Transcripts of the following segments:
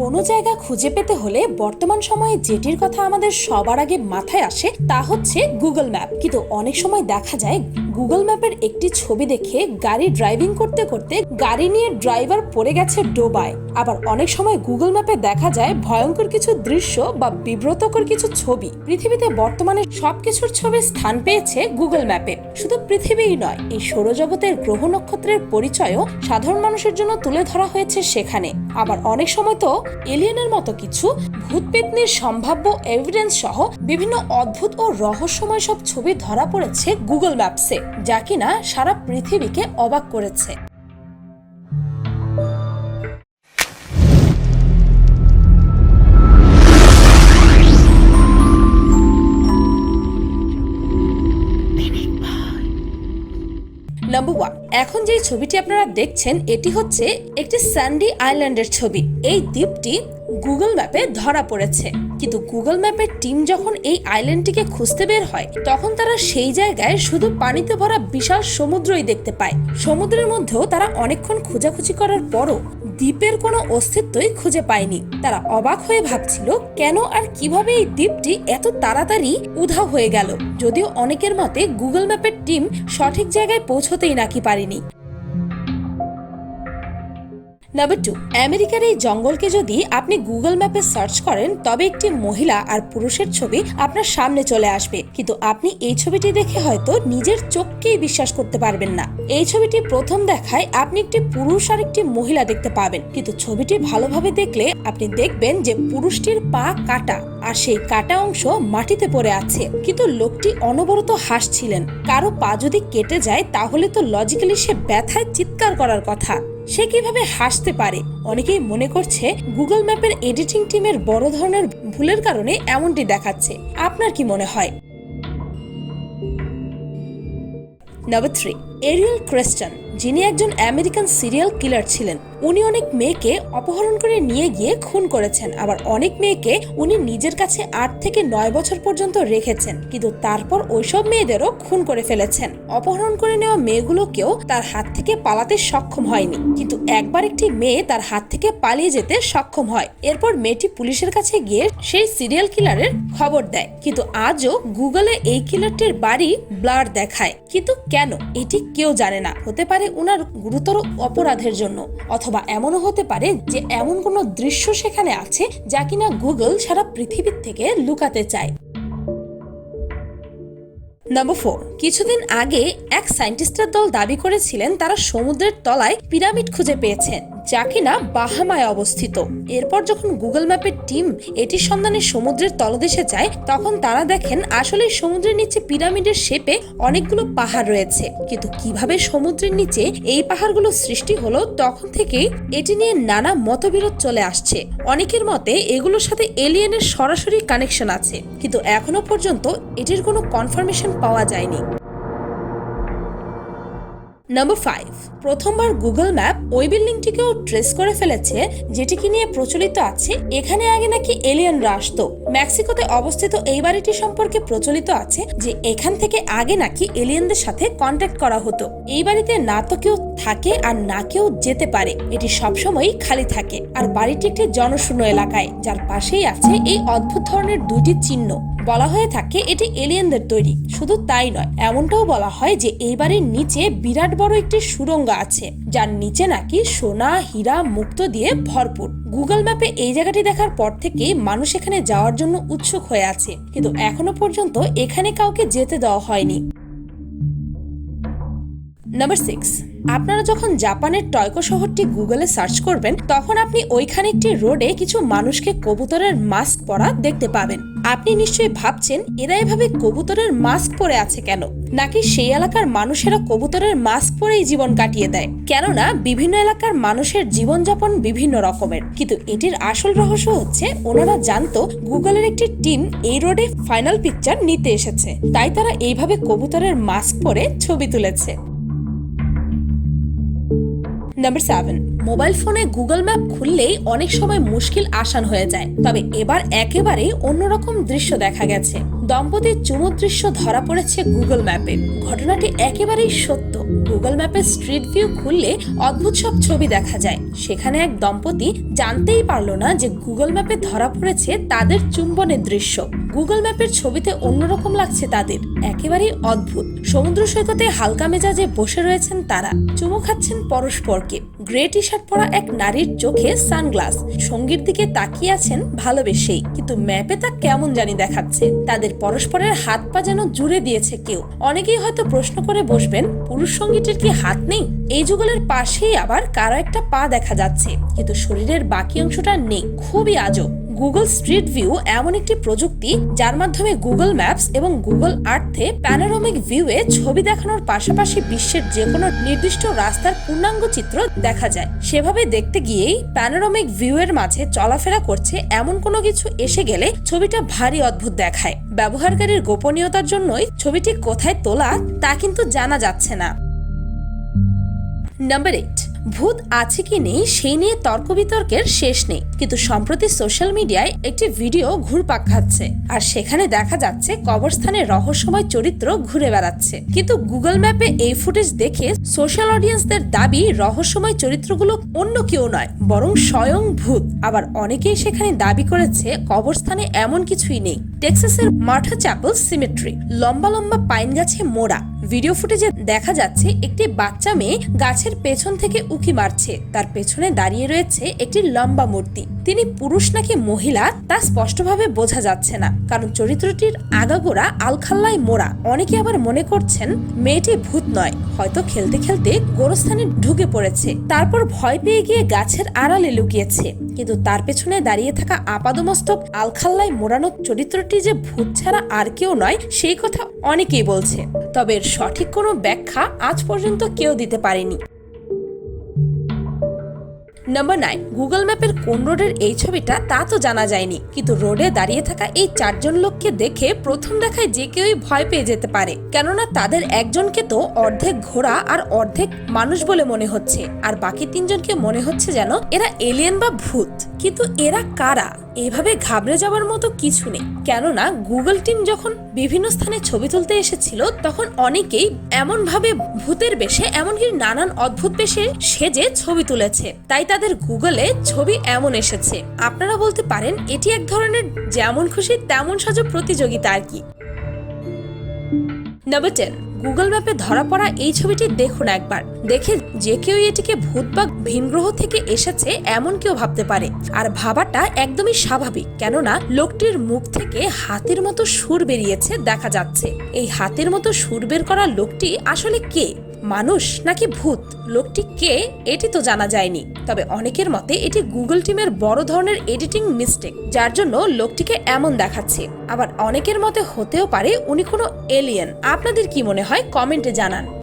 কোনো জায়গা খুঁজে পেতে হলে বর্তমান সময়ে যেটির কথা আমাদের সবার আগে মাথায় আসে তা হচ্ছে গুগল ম্যাপ। কিন্তু অনেক সময় দেখা যায় গুগল ম্যাপের একটি ছবি দেখে গাড়ি ড্রাইভিং করতে করতে গাড়ি নিয়ে ড্রাইভার পড়ে গেছে ডোবায়। আবার অনেক সময় গুগল ম্যাপে দেখা যায় ভয়ঙ্কর কিছু দৃশ্য বা বিব্রতকর কিছু ছবি। পৃথিবীতে বর্তমানে সবকিছুর ছবি স্থান পেয়েছে গুগল ম্যাপে। শুধু পৃথিবীই নয়, এই সৌরজগতের গ্রহ নক্ষত্রের পরিচয়ও সাধারণ মানুষের জন্য তুলে ধরা হয়েছে সেখানে। আবার অনেক সময় তো এলিয়েনের মতো কিছু ভূত পেতনির সম্ভাব্য এভিডেন্স সহ বিভিন্ন অদ্ভুত ও রহস্যময় সব ছবি ধরা পড়েছে গুগল ম্যাপসে যা কিনা সারা পৃথিবীকে অবাক করেছে। নাম্বার ওয়ান এখন যে ছবিটি আপনারা দেখছেন, এটি হচ্ছে একটি স্যান্ডি আইল্যান্ডের ছবি। এই দ্বীপটি গুগল ম্যাপে ধরা পড়েছে। কিন্তু গুগল ম্যাপের টিম যখন এই আইল্যান্ডটিকে খুঁজতে বের হয়, তখন তারা সেই জায়গায় শুধু পানিতে ভরা বিশাল সমুদ্রই দেখতে পায়। সমুদ্রের মধ্যেও তারা অনেকক্ষণ খোঁজাখুঁজি করার পরও দ্বীপের কোনো অস্তিত্বই খুঁজে পায়নি। তারা অবাক হয়ে ভাবছিল, কেন আর কীভাবে এই দ্বীপটি এত তাড়াতাড়ি উধাও হয়ে গেল? যদিও অনেকের মতে গুগল ম্যাপের টিম সঠিক জায়গায় পৌঁছতেই নাকি পারেনি। নাম্বার টু আমেরিকার এই জঙ্গলকে যদি আপনি গুগল ম্যাপে সার্চ করেন, তবে একটি মহিলা আর পুরুষের ছবি আপনার সামনে চলে আসবে। কিন্তু আপনি এই ছবিটি দেখে হয়তো নিজের চোখকেই বিশ্বাস করতে পারবেন না। এই ছবিটি প্রথম দেখায় আপনি একটি পুরুষ আর একটি মহিলা দেখতে পাবেন। কিন্তু ছবিটি ভালোভাবে দেখলে আপনি দেখবেন যে পুরুষটির পা কাটা আর সেই কাটা অংশ মাটিতে পড়ে আছে। কিন্তু লোকটি অনবরত হাসছিলেন। কারও পা যদি কেটে যায়, তাহলে তো লজিক্যালি সে ব্যথায় চিৎকার করার কথা। সে কীভাবে হাসতে পারে? অনেকেই মনে করছে গুগল ম্যাপের এডিটিং টিমের বড় ধরনের ভুলের কারণে এমনটি দেখাচ্ছে। আপনার কি মনে হয়? Number three. এরিয়েল ক্রেস্টন, যিনি একজন আমেরিকান সিরিয়াল কিলার ছিলেন, উনি অনেক মেয়েকে অপহরণ করে নিয়ে গিয়ে খুন করেছেন। আবার অনেক মেয়েকে উনি নিজের কাছে আট থেকে নয় বছর পর্যন্ত রেখেছেন, কিন্তু তারপর ওইসব মেয়েদেরও খুন করে ফেলেছেন। অপহরণ করে নেওয়া মেয়েগুলোকেও তার হাত থেকে পালাতে সক্ষম হয়নি, কিন্তু একবার একটি মেয়ে তার হাত থেকে পালিয়ে যেতে সক্ষম হয়। এরপর মেয়েটি পুলিশের কাছে গিয়ে সেই সিরিয়াল কিলারের খবর দেয়, কিন্তু আজও গুগলে এই কিলারটির বাড়ি ব্লার দেখায়। কিন্তু কেন? এটি কেউ জানে না। হতে পারে উনার গুরুতর অপরাধের জন্য, অথবা এমনও হতে পারে যে এমন কোনো দৃশ্য সেখানে আছে যা কিনা গুগল সারা পৃথিবীর থেকে লুকাতে চায়। নম্বর ফোর কিছুদিন আগে এক সায়েন্টিস্টের দল দাবি করেছিলেন তারা সমুদ্রের তলায় পিরামিড খুঁজে পেয়েছেন। যা কিনা বাহামায় অবস্থিত। এরপর যখন গুগল ম্যাপের টিম এটির সন্ধানে সমুদ্রের তলদেশে যায়, তখন তারা দেখেন আসলে সমুদ্রের নিচে পিরামিডের শেপে অনেকগুলো পাহাড় রয়েছে। কিন্তু কীভাবে সমুদ্রের নিচে এই পাহাড়গুলো সৃষ্টি হলো, তখন থেকেই এটি নিয়ে নানা মতবিরোধ চলে আসছে। অনেকের মতে এগুলোর সাথে এলিয়েনের সরাসরি কানেকশন আছে, কিন্তু এখনও পর্যন্ত এটির কোনো কনফার্মেশন পাওয়া যায়নি। নাম্বার ফাইভ প্রথমবার গুগল ম্যাপ ওই বিল্ডিংটিকেও ট্রেস করে ফেলেছে, যেটিকে নিয়ে প্রচলিত আছে, এখানে আগে নাকি এলিয়েনরা আসতো। মেক্সিকোতে অবস্থিত এই বাড়িটি সম্পর্কে প্রচলিত আছে যে এখান থেকে আগে নাকি এলিয়েনদের সাথে কন্ট্যাক্ট করা হতো। এই বাড়িতে না তো কেউ থাকে আর না কেউ যেতে পারে। এটি সবসময়ই খালি থাকে। আর বাড়িটি একটি জনশূন্য এলাকায়, যার পাশেই আছে এই অদ্ভুত ধরনের দুটি চিহ্ন। বলা হয়ে থাকে এটি এলিয়েনদের তৈরি। শুধু তাই নয়, এমনটাও বলা হয় যে এই বাড়ির নিচে বিরাট বড় একটি সুড়ঙ্গ আছে, যার নিচে নাকি সোনা, হীরা, মুক্ত দিয়ে ভরপুর। গুগল ম্যাপে এই জায়গাটি দেখার পর থেকে মানুষ এখানে যাওয়ার জন্য উৎসুক হয়ে আছে, কিন্তু এখনও পর্যন্ত এখানে কাউকে যেতে দেওয়া হয়নি। নাম্বার সিক্স, আপনারা যখন জাপানের টয়কো শহরটি গুগলে সার্চ করবেন, তখন আপনি ওইখানে একটি রোডে কিছু মানুষকে কবুতরের মাস্ক পরা দেখতে পাবেন। আপনি নিশ্চয়ই ভাবছেন, এরা এভাবে কবুতরের মাস্ক পরে আছে কেন? নাকি সেই এলাকার মানুষেরা কবুতরের মাস্ক পরেই জীবন কাটিয়ে দেয়? কেননা, বিভিন্ন এলাকার মানুষের জীবনযাপন বিভিন্ন রকমের। কিন্তু এটির আসল রহস্য হচ্ছে, ওনারা জানতো, গুগলের একটি টিম এই রোডে ফাইনাল পিকচার নিতে এসেছে। তাই তারা এইভাবে কবুতরের মাস্ক পরে ছবি তুলেছে। নাম্বার সেভেন মোবাইল ফোনে গুগল ম্যাপ খুললেই অনেক সময় মুশকিল আসান হয়ে যায়। তবে এবার একেবারেই অন্যরকম দৃশ্য দেখা গেছে। দম্পতির চুমু দৃশ্য ধরা পড়েছে গুগল ম্যাপে ঘটনাটি একেবারেই সত্য। গুগল ম্যাপের স্ট্রিট ভিউ খুললে অদ্ভুত সব ছবি দেখা যায়। সেখানে এক দম্পতি জানতেই পারল না যে গুগল ম্যাপে ধরা পড়েছে তাদের চুম্বনের দৃশ্য। গুগল ম্যাপের ছবিতে অন্যরকম লাগছে তাদের। একেবারেই অদ্ভুত। সমুদ্র সৈকতে হালকা মেজাজে বসে রয়েছেন তারা। চুমু খাচ্ছেন পরস্পরকে। গ্রে টি শার্ট পরা এক নারীর চোখে সানগ্লাস। সঙ্গীর দিকে তাকিয়ে আছেন ভালোবেসেই। কিন্তু ম্যাপে তা কেমন জানি দেখাচ্ছে। তাদের পরস্পরের হাত পা যেন জুড়ে দিয়েছে কেউ। অনেকেই হয়তো প্রশ্ন করে বসবেন, পুরুষ সঙ্গীটির কি হাত নেই? এই যুগলের পাশেই আবার কারও একটা পা দেখা যাচ্ছে। কিন্তু শরীরের বাকি অংশটা নেই। খুবই আজব। গুগল স্ট্রিট ভিউ এমন একটি প্রযুক্তি যার মাধ্যমে গুগল ম্যাপস এবং গুগল আর্থে প্যানোরামিক ভিউয়ে ছবি দেখানোর পাশাপাশি বিশ্বের যে কোনো নির্দিষ্ট রাস্তার পূর্ণাঙ্গ চিত্র দেখা যায়। সেভাবে দেখতে গিয়েই প্যানোরামিক ভিউয়ের মাঝে চলাফেরা করছে এমন কোনো কিছু এসে গেলে ছবিটা ভারী অদ্ভুত দেখায়। ব্যবহারকারীর গোপনীয়তার জন্যই ছবিটি কোথায় তোলা তা কিন্তু জানা যাচ্ছে না। নাম্বার এইট ভূত আছে কি নেই, সেই নিয়ে তর্ক বিতর্কের শেষ নেই। কিন্তু সম্প্রতি সোশ্যাল মিডিয়ায় একটি ভিডিও ঘুরপাক খাচ্ছে। আর সেখানে দেখা যাচ্ছে কবরস্থানে রহস্যময় চরিত্র ঘুরে বেড়াচ্ছে। কিন্তু গুগল ম্যাপে এই ফুটেজ দেখে সোশ্যাল অডিয়েন্সদের দাবি, রহস্যময় চরিত্রগুলো অন্য কেউ নয়, বরং স্বয়ং ভূত। আবার অনেকেই সেখানে দাবি করেছে কবরস্থানে এমন কিছুই নেই। টেক্সাসের মাঠা চ্যাপল সিমেট্রি, লম্বা লম্বা পাইন গাছে মোড়া ভিডিও ফুটেজে দেখা যাচ্ছে একটি বাচ্চা মেয়ে গাছের পেছন থেকে উকি মারছে। তার পেছনে দাঁড়িয়ে রয়েছে একটি লম্বা মূর্তি। তিনি পুরুষ নাকি মহিলা, তা স্পষ্টভাবে বোঝা যাচ্ছে না। কারণ চরিত্রটির আগাগোড়া আলখাল্লায় মোড়া। অনেকে আবার মনে করছেন, মেয়েটি ভূত নয়। হয়তো খেলতে খেলতে গোরস্থানে ঢুকে পড়েছে। তারপর ভয় পেয়ে গিয়ে গাছের আড়ালে লুকিয়েছে। কিন্তু তার পেছনে দাঁড়িয়ে থাকা আপাদমস্তক, আলখাল্লায় মোড়ানো চরিত্রটি যে ভূত ছাড়া আর কেউ নয়, সেই কথা অনেকেই বলছে। তবে এর সঠিক কোনো ব্যাখ্যা আজ পর্যন্ত কেউ দিতে পারেনি। নাম্বার নাইন গুগল ম্যাপের কোন রোডের এই ছবিটা তা তো জানা যায়নি। কিন্তু রোডে দাঁড়িয়ে থাকা এই চারজন লোককে দেখে প্রথম দেখায় যে কেউই ভয় পেয়ে যেতে পারে। কেননা তাদের একজনকে তো অর্ধেক ঘোড়া আর অর্ধেক মানুষ বলে মনে হচ্ছে। আর বাকি তিনজনকে মনে হচ্ছে যেন এরা এলিয়েন বা ভূত। কিন্তু এরা কারা? এভাবে ঘাবড়ে যাওয়ার মতো কিছু নেই। কেননা গুগল টিম যখন বিভিন্ন স্থানে ছবি তুলতে এসেছিল, তখন অনেকেই এমন ভাবে ভূতের বেশে, এমনকি নানান অদ্ভুত বেশে সেজে ছবি তুলেছে। তাই তাদের গুগলে ছবি এমন এসেছে। আপনারা বলতে পারেন, এটি এক ধরনের যেমন খুশি, তেমন সাজো প্রতিযোগিতা আর কি। নাম্বার টেন গুগল ম্যাপে ধরা পড়া এই ছবিটি দেখুন একবার। দেখে যে কেউ এটিকে ভূত বা ভিনগ্রহ থেকে এসেছে এমন কেউ ভাবতে পারে। আর ভাবাটা একদমই স্বাভাবিক, কেননা লোকটির মুখ থেকে হাতির মতো সুর বেরিয়েছে, দেখা যাচ্ছে। এই হাতির মতো সুর বের করা লোকটি আসলে কে? মানুষ নাকি ভূত? লোকটি কে? এটি তো জানা যায়নি। তবে অনেকের মতে এটি গুগল টিমের বড় ধরনের এডিটিং মিস্টেক, যার জন্য লোকটিকে এমন দেখাচ্ছে। আবার অনেকের মতে হতেও পারে উনি কোনো এলিয়েন। আপনাদের কি মনে হয়? কমেন্টে জানান।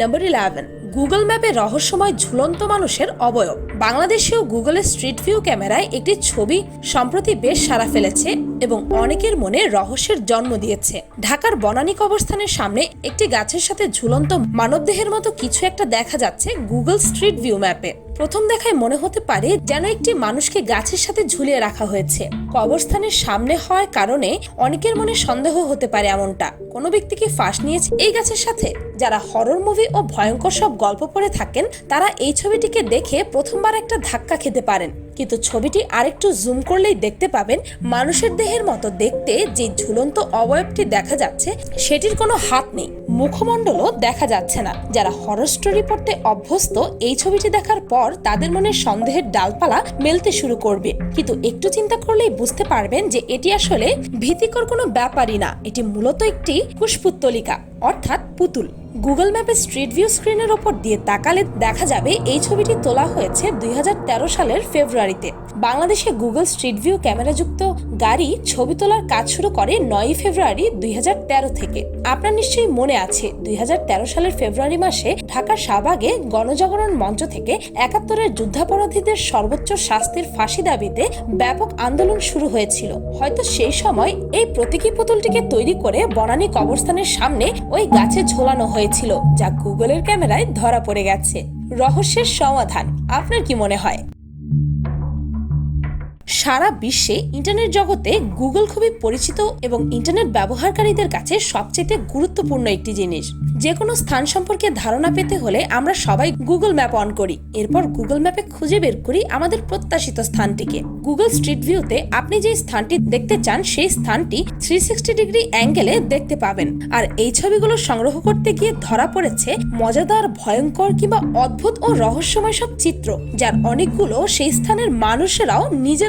নাম্বার ইলেভেন গুগল ম্যাপে রহস্যময় ঝুলন্ত মানুষের অবয়ব। বাংলাদেশেও গুগলের স্ট্রিট ভিউ ক্যামেরায় একটি ছবি সম্প্রতি বেশ সারা ফেলেছে এবং অনেকের মনে রহস্যের জন্ম দিয়েছে। ঢাকার বনানী কবরস্থানের সামনে একটি গাছের সাথে ঝুলন্ত মানবদেহের মতো কিছু একটা দেখা যাচ্ছে গুগল স্ট্রিট ভিউ ম্যাপে প্রথম দেখায় মনে হতে পারে যেন একটি মানুষকে গাছের সাথে ঝুলিয়ে রাখা হয়েছে। কবরস্থানের সামনে হওয়ার কারণে অনেকের মনে সন্দেহ হতে পারে এমনটা। কোনো ব্যক্তিকে ফাঁস নিয়েছে এই গাছের সাথে? যারা হরর মুভি ও ভয়ঙ্কর সব গল্প পড়ে থাকেন, তারা এই ছবিটিকে দেখে প্রথমবার একটা ধাক্কা খেতে পারেন। কিন্তু ছবিটি আরেকটু জুম করলেই দেখতে পাবেন, মানুষের দেহের মতো দেখতে যে ঝুলন্ত অবয়বটি দেখা যাচ্ছে, সেটির কোনো হাত নেই। মুখমণ্ডলও দেখা যাচ্ছে না। যারা হরর স্টোরি পড়তে অভ্যস্ত, এই ছবিটি দেখার পর তাদের মনে সন্দেহের ডালপালা মেলতে শুরু করবে। কিন্তু একটু চিন্তা করলেই বুঝতে পারবেন যে এটি আসলে ভীতিকর কোনো ব্যাপারই না। এটি মূলত একটি কুশপুত্তলিকা অর্থাৎ পুতুল। গুগল ম্যাপে স্ট্রিট ভিউ স্ক্রিনের ওপর দিয়ে তাকালে দেখা যাবে এই ছবিটি তোলা হয়েছে দুই হাজার তেরো সালের ফেব্রুয়ারিতে। বাংলাদেশে গুগল স্ট্রিট ভিউ ক্যামেরাযুক্ত গাড়ি ছবি তোলার কাজ শুরু করে নয় ফেব্রুয়ারি দুই হাজার তেরো থেকে। আপনার নিশ্চয়ই মনে আছে। দুই সালের ফেব্রুয়ারি মাসে ঢাকার শাহবাগে গণজাগরণ মঞ্চ থেকে একাত্তরের যুদ্ধাপরাধীদের সর্বোচ্চ শাস্তির ফাঁসি দাবিতে ব্যাপক আন্দোলন শুরু হয়েছিল। হয়তো সেই সময় এই প্রতীকী পুতুলটিকে তৈরি করে বনানী কবরস্থানের সামনে ওই গাছে ঝোলানো হয়েছিল, যা গুগলের ক্যামেরায় ধরা পড়ে গেছে। রহস্যের সমাধান, আপনার কি মনে হয়? সারা বিশ্বে ইন্টারনেট জগতে গুগল খুবই পরিচিত এবং ইন্টারনেট ব্যবহারকারীদের কাছে সবচেয়ে গুরুত্বপূর্ণ একটি জিনিস। যে কোনো স্থান সম্পর্কে ধারণা পেতে হলে আমরা সবাই গুগল ম্যাপ অন করি। এরপর গুগল ম্যাপে খুঁজে বের করি আমাদের প্রত্যাশিত স্থানটিকে। গুগল স্ট্রিট ভিউতে আপনি যে স্থানটি দেখতে চান, সেই স্থানটি থ্রি সিক্সটি ডিগ্রি অ্যাঙ্গেলে দেখতে পাবেন। আর এই ছবিগুলো সংগ্রহ করতে গিয়ে ধরা পড়েছে মজাদার, ভয়ঙ্কর কিংবা অদ্ভুত ও রহস্যময় সব চিত্র, যার অনেকগুলো সেই স্থানের মানুষেরাও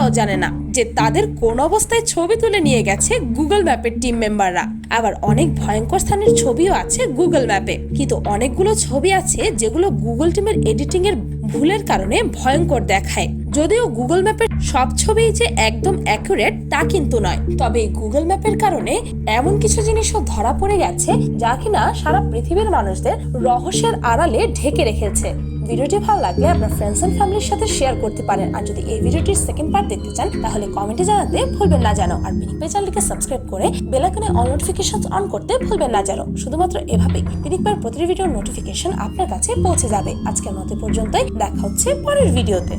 নিজেরাও জানে না যে তাদের কোন অবস্থায় ছবি তুলে নিয়ে গেছে গুগল ম্যাপের টিম মেম্বাররা আবার অনেক ভয়ঙ্কর স্থানের ছবিও আছে গুগল ম্যাপে। কিন্তু অনেকগুলো ছবি আছে যেগুলো গুগল টিমের এডিটিং এর ভুলের কারণে ভয়ঙ্কর দেখায়। যদিও গুগল ম্যাপের সব ছবি যে একদম অ্যাকুরেট তা কিন্তু নয়। তবে গুগল ম্যাপের কারণে এমন কিছু জিনিসও ধরা পড়ে গেছে যা কিনা সারা পৃথিবীর মানুষদের রহস্যের আড়ালে ঢেকে রেখেছে। ভিডিওটি ভালো লাগলে আপনার ফ্রেন্ডস এন্ড ফ্যামিলির সাথে শেয়ার করতে পারেন। আর যদি এই ভিডিওটির সেকেন্ড পার্ট দেখতে চান, তাহলে কমেন্টে জানাতে ভুলবেন না জানো আর পিনিক চ্যানেলকে সাবস্ক্রাইব করে বেলাকনে অল নোটিফিকেশন অন করতে ভুলবেন না জানো শুধুমাত্র এভাবেই পিনিক পার প্রতিটি ভিডিওর নোটিফিকেশন আপনার কাছে পৌঁছে যাবে। আজকের মতো পর্যন্তই। দেখা হচ্ছে পরের ভিডিওতে